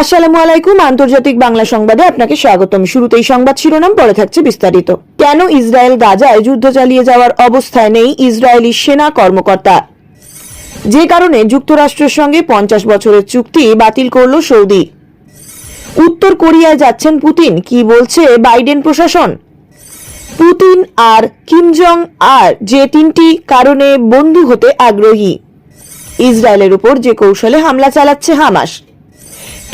আসসালামু আলাইকুম, আন্তর্জাতিক বাংলা সংবাদে আপনাকে স্বাগতম। শুরুতেই সংবাদ শিরোনাম, পরে থাকছে বিস্তারিত। কেন ইসরায়েল গাজায় যুদ্ধ চালিয়ে যাওয়ার অবস্থায় নেই ইসরায়েলি সেনা কর্মকর্তা? যে কারণে যুক্তরাষ্ট্রের সঙ্গে পঞ্চাশ বছরের চুক্তি বাতিল করল সৌদি। উত্তর কোরিয়ায় যাচ্ছেন পুতিন, কি বলছে বাইডেন প্রশাসন? পুতিন আর কিম জং আর যে তিনটি কারণে বন্ধু হতে আগ্রহী। ইসরায়েলের উপর যে কৌশলে হামলা চালাচ্ছে হামাস।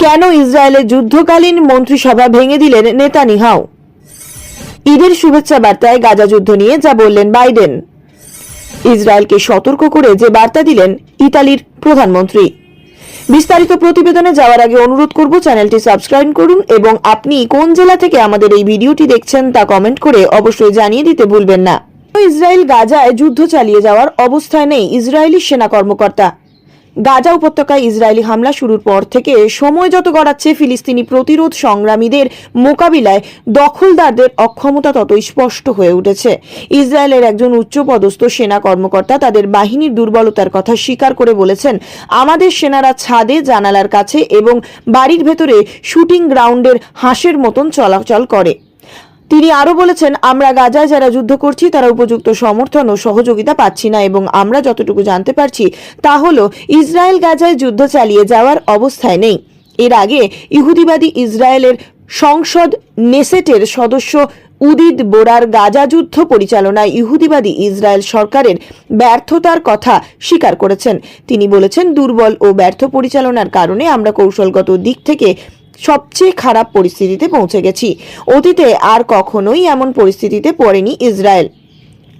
কেন ইসরায়েলের যুদ্ধকালীন মন্ত্রিসভা ভেঙে দিলেন নেতানিহাও ঈদের শুভেচ্ছা বার্তায় গাজা যুদ্ধ নিয়ে যা বললেন বাইডেন। ইসরায়েলকে সতর্ক করে যে বার্তা দিলেন ইতালির প্রধানমন্ত্রী। বিস্তারিত প্রতিবেদনে যাওয়ার আগে অনুরোধ করব চ্যানেলটি সাবস্ক্রাইব করুন এবং আপনি কোন জেলা থেকে আমাদের এই ভিডিওটি দেখছেন তা কমেন্ট করে অবশ্যই জানিয়ে দিতে ভুলবেন না। ইসরায়েল গাজায় যুদ্ধ চালিয়ে যাওয়ার অবস্থায় নেই ইসরায়েলি সেনা কর্মকর্তা। গাজা উপত্যকায় ইসরায়েলি হামলা শুরুর পর থেকে সময় যত গড়াচ্ছে, ফিলিস্তিনি প্রতিরোধ সংগ্রামীদের মোকাবিলায় দখলদারদের অক্ষমতা ততই স্পষ্ট হয়ে উঠেছে। ইসরায়েলের একজন উচ্চপদস্থ সেনা কর্মকর্তা তাদের বাহিনীর দুর্বলতার কথা স্বীকার করে বলেছেন, আমাদের সেনারা ছাদে, জানালার কাছে এবং বাড়ির ভেতরে শুটিং গ্রাউন্ডের হাঁসের মতন চলাচল করে। তিনি আরও বলেছেন, আমরা গাজায় যারা যুদ্ধ করছি, তারা উপযুক্ত সমর্থন ও সহযোগিতা পাচ্ছি না এবং আমরা যতটুকু জানতে পারছি, তা হল ইসরায়েল গাজায় যুদ্ধ চালিয়ে যাওয়ার অবস্থায় নেই। এর আগে ইহুদিবাদী ইসরায়েলের সংসদ নেসেটের সদস্য উদিদ বোরার গাজা যুদ্ধ পরিচালনায় ইহুদিবাদী ইসরায়েল সরকারের ব্যর্থতার কথা স্বীকার করেছেন। তিনি বলেছেন, দুর্বল ও ব্যর্থ পরিচালনার কারণে আমরা কৌশলগত দিক থেকে সবচেয়ে খারাপ পরিস্থিতিতে পৌঁছে গেছি। অতীতে আর কখনোই এমন পরিস্থিতিতে পড়েনি ইসরায়েল।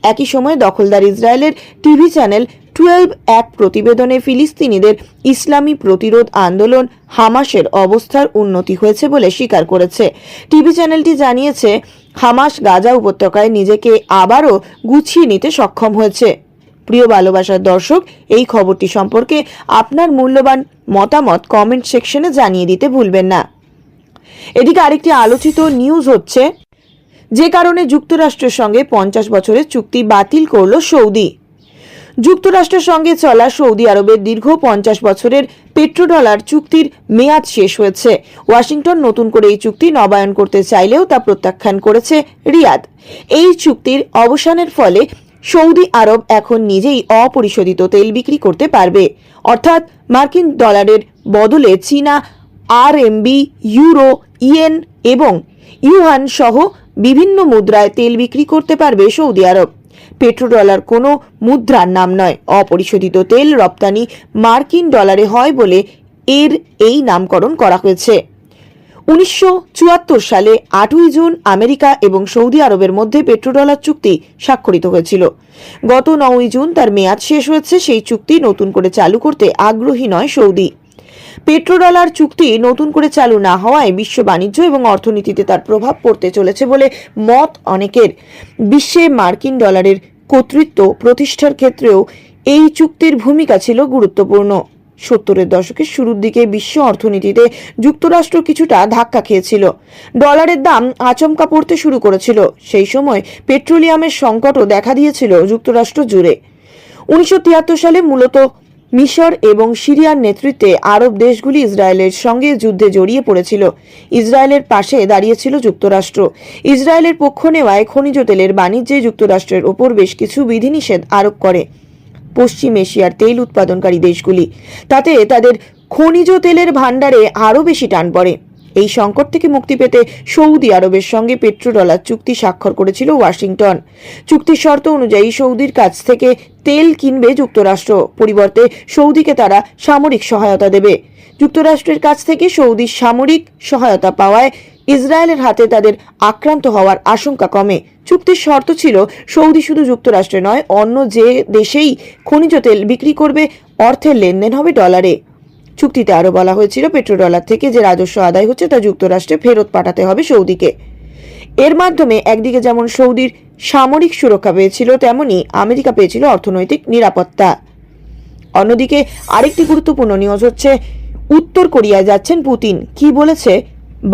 একই সময়ে দখলদার ইসরায়েলের টিভি চ্যানেল টুয়েলভ এক প্রতিবেদনে ফিলিস্তিনিদের ইসলামী প্রতিরোধ আন্দোলন হামাসের অবস্থার উন্নতি হয়েছে বলে স্বীকার করেছে। টিভি চ্যানেলটি জানিয়েছে, হামাস গাজা উপত্যকায় নিজেকে আবারও গুছিয়ে নিতে সক্ষম হয়েছে। প্রিয় ভালোবাসার দর্শক, এই খবরটি সম্পর্কে আপনার মূল্যবান মতামত কমেন্ট সেকশনে জানিয়ে দিতে ভুলবেন না। এদিকে আরেকটি আলোচিত নিউজ হচ্ছে, যে কারণে যুক্তরাষ্ট্রের সঙ্গে পঞ্চাশ বছরের চুক্তি বাতিল করল সৌদি। যুক্তরাষ্ট্রের সঙ্গে চলা সৌদি আরবের দীর্ঘ পঞ্চাশ বছরের পেট্রোডলার চুক্তির মেয়াদ শেষ হয়েছে। ওয়াশিংটন নতুন করে এই চুক্তি নবায়ন করতে চাইলেও তা প্রত্যাখ্যান করেছে রিয়াদ। এই চুক্তির অবসানের ফলে সৌদি আরব এখন নিজেই অপরিশোধিত তেল বিক্রি করতে পারবে। অর্থাৎ মার্কিন ডলারের বদলে চীনা আরএমবি, ইউরো ইয়েন এবং ইউহান সহ বিভিন্ন মুদ্রায় তেল বিক্রি করতে পারবে সৌদি আরব। পেট্রোডলার কোনো মুদ্রার নাম নয়, অপরিশোধিত তেল রপ্তানি মার্কিন ডলারে হয় বলে এর এই নামকরণ করা হয়েছে। উনিশশো চুয়াত্তর সালে আটই জুন আমেরিকা এবং সৌদি আরবের মধ্যে পেট্রোডলার চুক্তি স্বাক্ষরিত হয়েছিল। গত নয়ই জুন তার মেয়াদ শেষ হয়েছে, সেই চুক্তি নতুন করে চালু করতে আগ্রহী নয় সৌদি। পেট্রোডলার চুক্তি নতুন করে চালু না হওয়ায় বিশ্ব বাণিজ্য এবং অর্থনীতিতে তার প্রভাব পড়তে চলেছে বলে মত অনেকের। বিশ্বে মার্কিন ডলারের কর্তৃত্ব প্রতিষ্ঠার ক্ষেত্রেও এই চুক্তির ভূমিকা ছিল গুরুত্বপূর্ণ। সত্তরের দশকের শুরুর দিকে বিশ্ব অর্থনীতিতে যুক্তরাষ্ট্র কিছুটা ধাক্কা খেয়েছিল। ডলারের দাম আচমকা পড়তে শুরু করেছিল। সেই সময় পেট্রোলিয়ামের সংকটও দেখা দিয়েছিল যুক্তরাষ্ট্র জুড়ে। উনিশশো তিয়াত্তর সালে মূলত মিশর এবং সিরিয়ার নেতৃত্বে আরব দেশগুলি ইসরায়েলের সঙ্গে যুদ্ধে জড়িয়ে পড়েছিল। ইসরায়েলের পাশে দাঁড়িয়েছিল যুক্তরাষ্ট্র। ইসরায়েলের পক্ষ নেওয়ায় খনিজ তেলের বাণিজ্যে যুক্তরাষ্ট্রের ওপর বেশ কিছু বিধিনিষেধ আরোপ করে। পশ্চিম এশিয়ার তেল উৎপাদনকারী দেশগুলি, তাতে তাদের খনিজ তেলের ভাণ্ডারে আরও বেশি টান পড়ে। এই সংকট থেকে মুক্তি পেতে সৌদি আরবের সঙ্গে পেট্রোডলার চুক্তি স্বাক্ষর করেছিল ওয়াশিংটন। চুক্তির শর্ত অনুযায়ী সৌদির কাছ থেকে তেল কিনবে যুক্তরাষ্ট্র। পরিবর্তে সৌদিকে তারা সামরিক সহায়তা দেবে। যুক্তরাষ্ট্রের কাছ থেকে সৌদি সামরিক সহায়তা পাওয়ায় ইসরায়েলের হাতে তাদের আক্রান্ত হওয়ার আশঙ্কা কমে। চুক্তির শর্ত ছিল সৌদি শুধু যুক্তরাষ্ট্রে নয়, অন্য যে দেশেই খনিজ তেল বিক্রি করবে, অর্থের লেনদেন হবে ডলারে। চুক্তিতে আরও বলা হয়েছিল, পেট্রোডলার থেকে যে রাজস্ব আদায় হচ্ছে তা যুক্তরাষ্ট্রে ফেরত পাঠাতে হবে সৌদিকে। এর মাধ্যমে একদিকে যেমন সৌদির সামরিক সুরক্ষা পেয়েছিল, তেমনি আমেরিকা পেয়েছিল অর্থনৈতিক নিরাপত্তা। অন্যদিকে আরেকটি গুরুত্বপূর্ণ নিউজ হচ্ছে, উত্তর কোরিয়ায় যাচ্ছেন পুতিন। কি বলেছে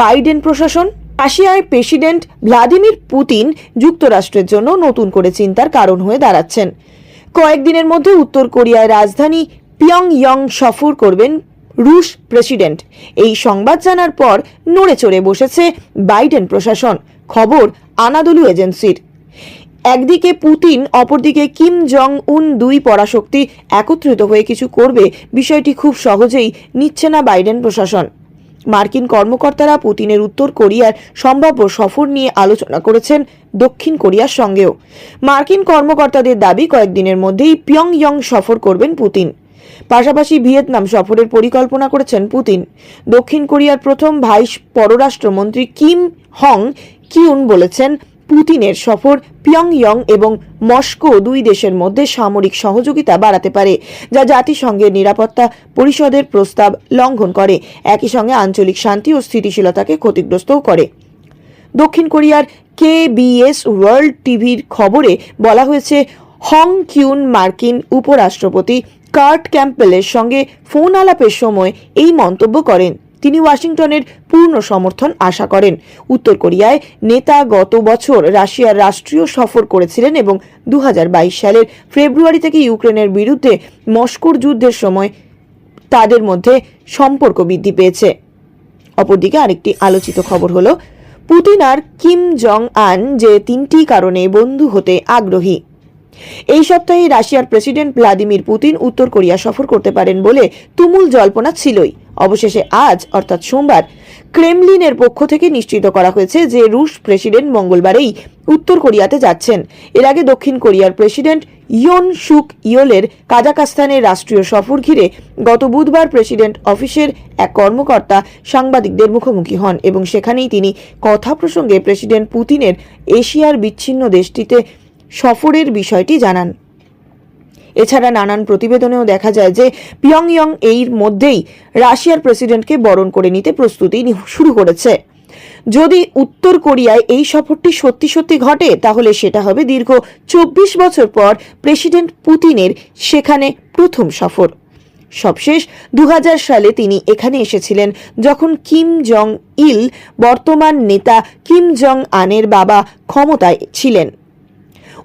বাইডেন প্রশাসন? রাশিয়ার প্রেসিডেন্ট ভ্লাদিমির পুতিন যুক্তরাষ্ট্রের জন্য নতুন করে চিন্তার কারণ হয়ে দাঁড়াচ্ছেন। কয়েকদিনের মধ্যে উত্তর কোরিয়ায় রাজধানী পিয়ং ইয়ং সফর করবেন রুশ প্রেসিডেন্ট। এই সংবাদ জানার পর নড়ে চড়ে বসেছে বাইডেন প্রশাসন, খবর আনাদলু এজেন্সির। একদিকে পুতিন, অপরদিকে কিম জং উন দুই পরাশক্তি একত্রিত হয়ে কিছু করবে, বিষয়টি খুব সহজেই নিচ্ছে না বাইডেন প্রশাসন। মার্কিন কর্মকর্তারা পুতিনের উত্তর কোরিয়ার সম্ভাব্য সফর নিয়ে আলোচনা করেছেন দক্ষিণ কোরিয়ার সঙ্গেও। মার্কিন কর্মকর্তাদের দাবি, কয়েকদিনের মধ্যেই পিয়ংইয়ং সফর করবেন পুতিন। পাশাপাশি ভিয়েতনাম সফরের পরিকল্পনা করেছেন পুতিন। দক্ষিণ কোরিয়ার প্রথম ভাইস পররাষ্ট্রমন্ত্রী কিম হং কিউন বলেছেন, পুতিনের সফর পিয়ংইয়ং এবং মস্কো দুই দেশের মধ্যে সামরিক সহযোগিতা বাড়াতে পারে, যা জাতিসংঘের নিরাপত্তা পরিষদের প্রস্তাব লঙ্ঘন করে। একই সঙ্গে আঞ্চলিক শান্তি ও স্থিতিশীলতাকে ক্ষতিগ্রস্তও করে। দক্ষিণ কোরিয়ার কে কেবিএস ওয়ার্ল্ড টিভির খবরে বলা হয়েছে, হং কিউন মার্কিন উপরাষ্ট্রপতি কার্ট ক্যাম্পেলের সঙ্গে ফোন আলাপের সময় এই মন্তব্য করেন। তিনি ওয়াশিংটনের পূর্ণ সমর্থন আশা করেন। উত্তর কোরিয়ায় নেতা গত বছর রাশিয়ার রাষ্ট্রীয় সফর করেছিলেন এবং দু হাজার বাইশ সালের ফেব্রুয়ারি থেকে ইউক্রেনের বিরুদ্ধে মস্কোর যুদ্ধের সময় তাদের মধ্যে সম্পর্ক বৃদ্ধি পেয়েছে। অপরদিকে আরেকটি আলোচিত খবর হলো, পুতিন আর কিম জং আন যে তিনটি কারণে বন্ধু হতে আগ্রহী। এই সপ্তাহে রাশিয়ার প্রেসিডেন্ট ভ্লাদিমির পুতিন উত্তর কোরিয়া সফর করতে পারেন বলে তুমুল জল্পনা ছিলই। অবশেষে আজ, অর্থাৎ সোমবার, ক্রেমলিনের পক্ষ থেকে নিশ্চিত করা হয়েছে যে রুশ প্রেসিডেন্ট মঙ্গলবারেই উত্তর কোরিয়াতে যাচ্ছেন। এর আগে দক্ষিণ কোরিয়ার প্রেসিডেন্ট ইয়ন সুক ইয়োলের কাজাকাস্তানের রাষ্ট্রীয় সফর ঘিরে গত বুধবার প্রেসিডেন্ট অফিসের এক কর্মকর্তা সাংবাদিকদের মুখোমুখি হন এবং সেখানেই তিনি কথা প্রসঙ্গে প্রেসিডেন্ট পুতিনের এশিয়ার বিচ্ছিন্ন দেশটিতে সফরের বিষয়টি জানান। এছাড়া নানান প্রতিবেদনেও দেখা যায় যে পিয়ংইয়ং এর মধ্যেই রাশিয়ার প্রেসিডেন্টকে বরণ করে নিতে প্রস্তুতি শুরু করেছে। যদি উত্তর কোরিয়ায় এই সফরটি সত্যি সত্যি ঘটে, তাহলে সেটা হবে দীর্ঘ চব্বিশ বছর পর প্রেসিডেন্ট পুতিনের সেখানে প্রথম সফর। সবশেষ দু হাজার সালে তিনি এখানে এসেছিলেন যখন কিম জং ইল বর্তমান নেতা কিম জং আনের বাবা ক্ষমতায় ছিলেন।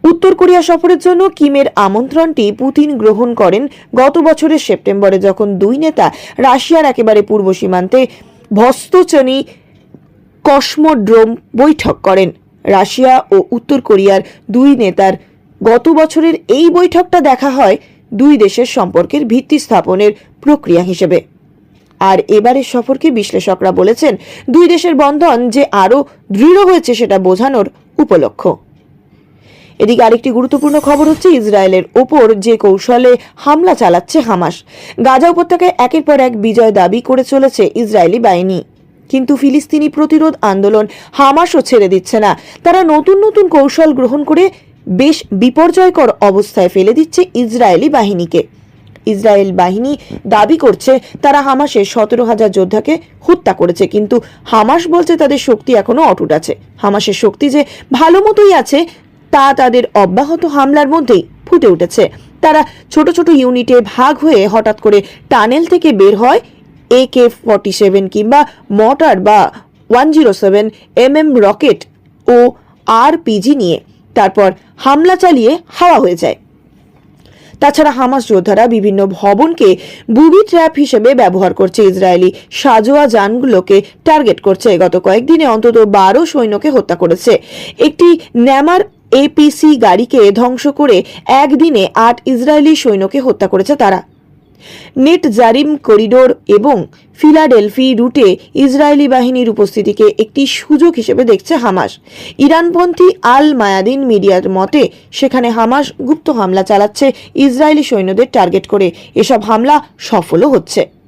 উত্তর কোরিয়া সফরের জন্য কিমের আমন্ত্রণটি পুতিন গ্রহণ করেন গত বছরের সেপ্টেম্বরে, যখন দুই নেতা রাশিয়ার একেবারে পূর্ব সীমান্তে ভস্তচনি কসমোড্রোম বৈঠক করেন। রাশিয়া ও উত্তর কোরিয়ার দুই নেতার গত বছরের এই বৈঠকটা দেখা হয় দুই দেশের সম্পর্কের ভিত্তি স্থাপনের প্রক্রিয়া হিসেবে। আর এবারের সফরকে বিশ্লেষকরা বলেছেন, দুই দেশের বন্ধন যে আরও দৃঢ় হয়েছে সেটা বোঝানোর উপলক্ষ। এদিকে আরেকটি গুরুত্বপূর্ণ খবর হচ্ছে ইসরায়েলের ওপর যে কৌশলে হামলা চালাচ্ছে হামাস। গাজা উপত্যকায় একের পর এক বিজয় দাবি করে চলেছে ইসরায়েলি বাহিনী। কিন্তু ফিলিস্তিনি প্রতিরোধ আন্দোলন হামাসও ছেড়ে দিচ্ছে না। তারা নতুন নতুন কৌশল গ্রহণ করে বেশ বিপর্যয়কর অবস্থায় ফেলে দিচ্ছে ইসরায়েলি বাহিনীকে। ইসরায়েল বাহিনী দাবি করছে তারা হামাসের সতেরো হাজার যোদ্ধাকে হত্যা করেছে, কিন্তু হামাস বলছে তাদের শক্তি এখনও অটুট আছে। হামাসের শক্তি যে ভালো মতোই আছে তা তাদের অব্যাহত হামলার মধ্যেই ফুটে উঠেছে। তারা ছোট ছোট ইউনিটে ভাগ হয়ে হঠাৎ করে টানেল থেকে বের হয় এ কে ফর্টি সেভেন কিংবা মটার বা one zero seven M M rocket ও আরপিজি নিয়ে। তারপর হামলা চালিয়ে হাওয়া হয়ে যায়। তাছাড়া হামাস যোদ্ধারা বিভিন্ন ভবনকে বুবি ট্র্যাপ হিসেবে ব্যবহার করছে। ইসরায়েলি সাজোয়া যানগুলোকে টার্গেট করছে। গত কয়েকদিনে অন্তত বারো সৈন্যকে হত্যা করেছে। একটি ন্যামার এপিসি গাড়িকে ধ্বংস করে একদিনে আট ইসরায়েলি সৈন্যকে হত্যা করেছে তারা। নেট জারিম করিডোর এবং ফিলাডেলফি রুটে ইসরায়েলি বাহিনীর উপস্থিতিকে একটি সুযোগ হিসেবে দেখছে হামাস। ইরানপন্থী আল মায়াদিন মিডিয়ার মতে, সেখানে হামাস গুপ্ত হামলা চালাচ্ছে ইসরায়েলি সৈন্যদের টার্গেট করে। এসব হামলা সফলও হচ্ছে।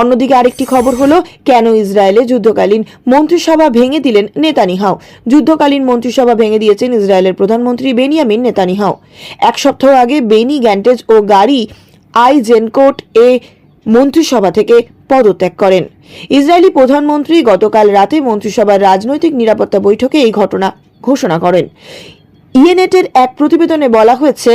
অন্যদিকে আরেকটি খবর হলো, কেন ইসরায়েলে যুদ্ধকালীন মন্ত্রিসভা ভেঙে দিলেন নেতানিহাও যুদ্ধকালীন মন্ত্রিসভা ভেঙে দিয়েছেন ইসরায়েলের প্রধানমন্ত্রী বেনিয়ামিন নেতানিহাও এক সপ্তাহ আগে বেনি গ্যান্টেজ ও গাড়ি আইজেনকোট এ মন্ত্রিসভা থেকে পদত্যাগ করেন। ইসরায়েলি প্রধানমন্ত্রী গতকাল রাতে মন্ত্রিসভার রাজনৈতিক নিরাপত্তা বৈঠকে এই ঘটনা ঘোষণা করেন। ইএনএটের এক প্রতিবেদনে বলা হয়েছে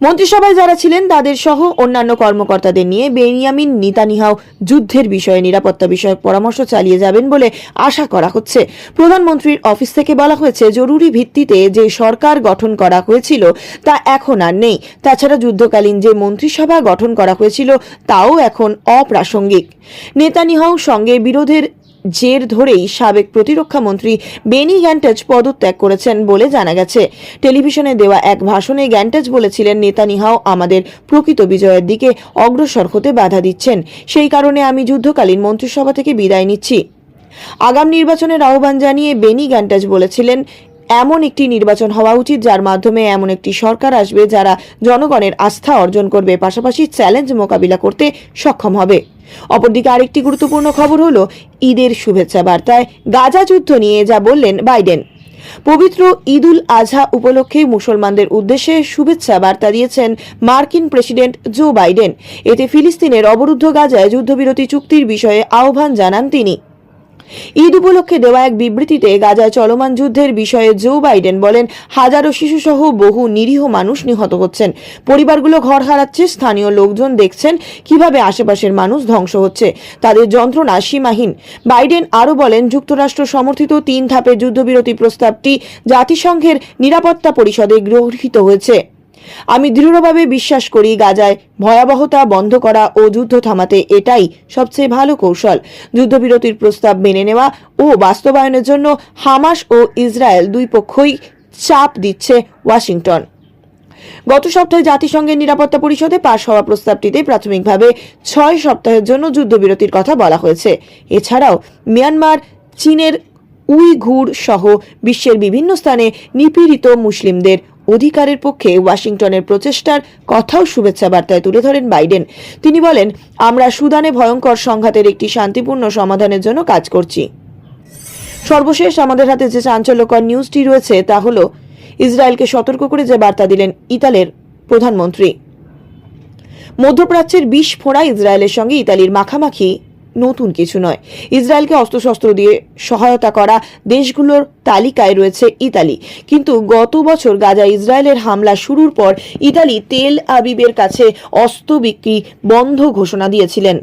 মন্ত্রিসভায় যারা ছিলেন, তাদের সহ অন্যান্য কর্মকর্তাদের নিয়ে বেনিয়ামিন নিতানিহাও যুদ্ধের বিষয়ে নিরাপত্তা বিষয়ক পরামর্শ চালিয়ে যাবেন বলে আশা করা হচ্ছে। প্রধানমন্ত্রীর অফিস থেকে বলা হয়েছে, জরুরি ভিত্তিতে যে সরকার গঠন করা হয়েছিল, তা এখন আর নেই। তাছাড়া যুদ্ধকালীন যে মন্ত্রিসভা গঠন করা হয়েছিল, তাও এখন অপ্রাসঙ্গিক। নেতানিহাও সঙ্গে বিরোধের জের ধরেই সাবেক প্রতিরক্ষা মন্ত্রী বেনি গ্যান্টাজ পদত্যাগ করেছেন বলে জানা গেছে। টেলিভিশনে দেওয়া এক ভাষণে গ্যান্টাজ বলেছিলেন নেতানিহাও আমাদের প্রকৃত বিজয়ের দিকে অগ্রসর হতে বাধা দিচ্ছেন। সেই কারণে আমি যুদ্ধকালীন মন্ত্রিসভা থেকে বিদায় নিচ্ছি। আগাম নির্বাচনের আহ্বান জানিয়ে বেনি গ্যান্টাজ বলেছিলেন, এমন একটি নির্বাচন হওয়া উচিত, যার মাধ্যমে এমন একটি সরকার আসবে যারা জনগণের আস্থা অর্জন করবে, পাশাপাশি চ্যালেঞ্জ মোকাবিলা করতে সক্ষম হবে। অপরদিকে আরেকটি গুরুত্বপূর্ণ খবর হলো ঈদের শুভেচ্ছা বার্তায় গাজা যুদ্ধ নিয়ে যা বললেন বাইডেন। পবিত্র ঈদুল আজহা উপলক্ষে মুসলমানদের উদ্দেশ্যে শুভেচ্ছা বার্তা দিয়েছেন মার্কিন প্রেসিডেন্ট জো বাইডেন। এতে ফিলিস্তিনের অবরুদ্ধ গাজায় যুদ্ধবিরতি চুক্তির বিষয়ে আহ্বান জানান তিনি। ঈদ উপলক্ষে দেওয়া এক বিবৃতিতে গাজায় চলমান যুদ্ধের বিষয়ে জো বাইডেন বলেন, হাজারো শিশুসহ বহু নিরীহ মানুষ নিহত হচ্ছেন। পরিবারগুলো ঘর হারাচ্ছে, স্থানীয় লোকজন দেখছেন কীভাবে আশেপাশের মানুষ ধ্বংস হচ্ছে। তাদের যন্ত্রণা সীমাহীন। বাইডেন আরও বলেন, যুক্তরাষ্ট্র সমর্থিত তিন ধাপের যুদ্ধবিরতি প্রস্তাবটি জাতিসংঘের নিরাপত্তা পরিষদে গৃহীত হয়েছে। আমি দৃঢ়ভাবে বিশ্বাস করি গাজায় ভয়াবহতা বন্ধ করা ও যুদ্ধ থামাতে এটাই সবচেয়ে ভালো কৌশল। যুদ্ধবিরতির প্রস্তাব মেনে নেওয়া ও বাস্তবায়নের জন্য হামাস ও ইসরায়েল দুই পক্ষই চাপ দিচ্ছে ওয়াশিংটন। গত সপ্তাহে জাতিসংঘের নিরাপত্তা পরিষদে পাশ হওয়া প্রস্তাবটিতে প্রাথমিকভাবে ছয় সপ্তাহের জন্য যুদ্ধবিরতির কথা বলা হয়েছে। এছাড়াও মিয়ানমার, চীনের উইঘুর সহ বিশ্বের বিভিন্ন স্থানে নিপীড়িত মুসলিমদের অধিকারের পক্ষে ওয়াশিংটনের প্রচেষ্টার কথাও শুভেচ্ছা বার্তায় তুলে ধরেন বাইডেন। তিনি বলেন, আমরা সুদানে ভয়ঙ্কর সংঘাতের একটি শান্তিপূর্ণ সমাধানের জন্য কাজ করছি। সর্বশেষ আমাদের হাতে যে চাঞ্চল্যকর নিউজটি রয়েছে তা হল, ইসরায়েলকে সতর্ক করে যে বার্তা দিলেন ইতালের প্রধানমন্ত্রী। মধ্যপ্রাচ্যের বিষ ফোড়া ইসরায়েলের সঙ্গে ইতালির মাখামাখি নতুন কিছু নয়। ইসরায়েলকে অস্ত্রশস্ত্র দিয়ে সহায়তা করা দেশগুলোর তালিকায় রয়েছে ইতালি। কিন্তু গত বছর গাজা ইসরায়েলের হামলা শুরুর পর ইতালি তেল আবিবের কাছে অস্ত্র বিক্রি বন্ধ ঘোষণা দিয়েছিলেন।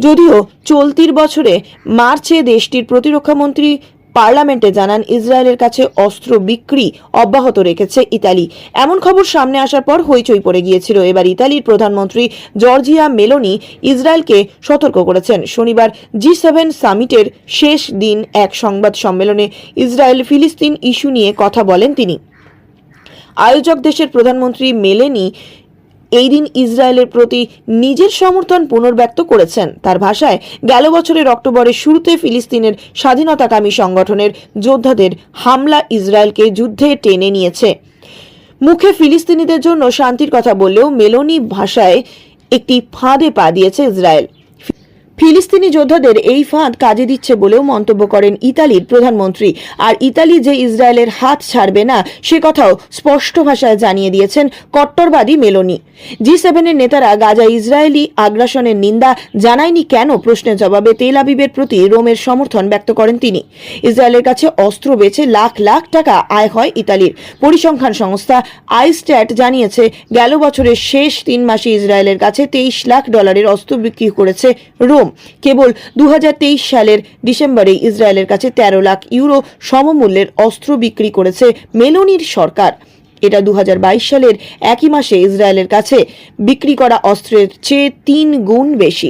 যদিও চলতির বছরে মার্চে দেশটির প্রতিরক্ষামন্ত্রী পার্লামেন্টে জানান, ইসরায়েলের কাছে অস্ত্র বিক্রি অব্যাহত রেখেছে ইতালি। এমন খবর সামনে আসার পর হইচই পড়ে গিয়েছিল। এবার ইতালির প্রধানমন্ত্রী জর্জিয়া মেলোনি ইসরায়েলকে সতর্ক করেছেন। শনিবার জি সেভেন সামিটের শেষ দিন এক সংবাদ সম্মেলনে ইসরায়েল ফিলিস্তিন ইস্যু নিয়ে কথা বলেন তিনি। আয়োজক দেশের প্রধানমন্ত্রী মেলেনি এই দিন ইসরায়েলের প্রতি নিজের সমর্থন পুনর্ব্যক্ত করেছেন। তার ভাষায়, গেল বছরের অক্টোবরের শুরুতে ফিলিস্তিনের স্বাধীনতাকামী সংগঠনের যোদ্ধাদের হামলা ইসরায়েলকে যুদ্ধে টেনে নিয়েছে। মুখে ফিলিস্তিনিদের জন্য শান্তির কথা বললেও মেলোনি ভাষায় একটি ফাঁদে পা দিয়েছে ইসরায়েল। ফিলিস্তিনি যোদ্ধাদের এই ফাঁদ কাজে দিচ্ছে বলেও মন্তব্য করেন ইতালির প্রধানমন্ত্রী। আর ইতালি যে ইসরায়েলের হাত ছাড়বে না, সে কথাও স্পষ্ট ভাষায় জানিয়ে দিয়েছেন কট্টরবাদী মেলোনি। জি সেভেনের নেতারা গাজা ইসরায়েলি আগ্রাসনের নিন্দা জানায়নি কেন? প্রশ্নের জবাবে তেল আবিবের প্রতি রোমের সমর্থন ব্যক্ত করেন তিনি। ইসরায়েলের কাছে অস্ত্র বেচে লাখ লাখ টাকা আয় হয় ইতালির। পরিসংখ্যান সংস্থা আইস্ট্যাট জানিয়েছে, গেল বছরের শেষ তিন মাসে ইসরায়েলের কাছে তেইশ লাখ ডলারের অস্ত্র বিক্রি করেছে রোম। কেবল দু হাজার তেইশ সালের ডিসেম্বরে ইসরায়েলের কাছে তেরো লাখ ইউরো সমমূল্যের অস্ত্র বিক্রি করেছে মেলোনির সরকার। এটা দু হাজার বাইশ সালের একই মাসে ইসরায়েলের কাছে বিক্রি করা অস্ত্রের চেয়ে তিন গুণ বেশি।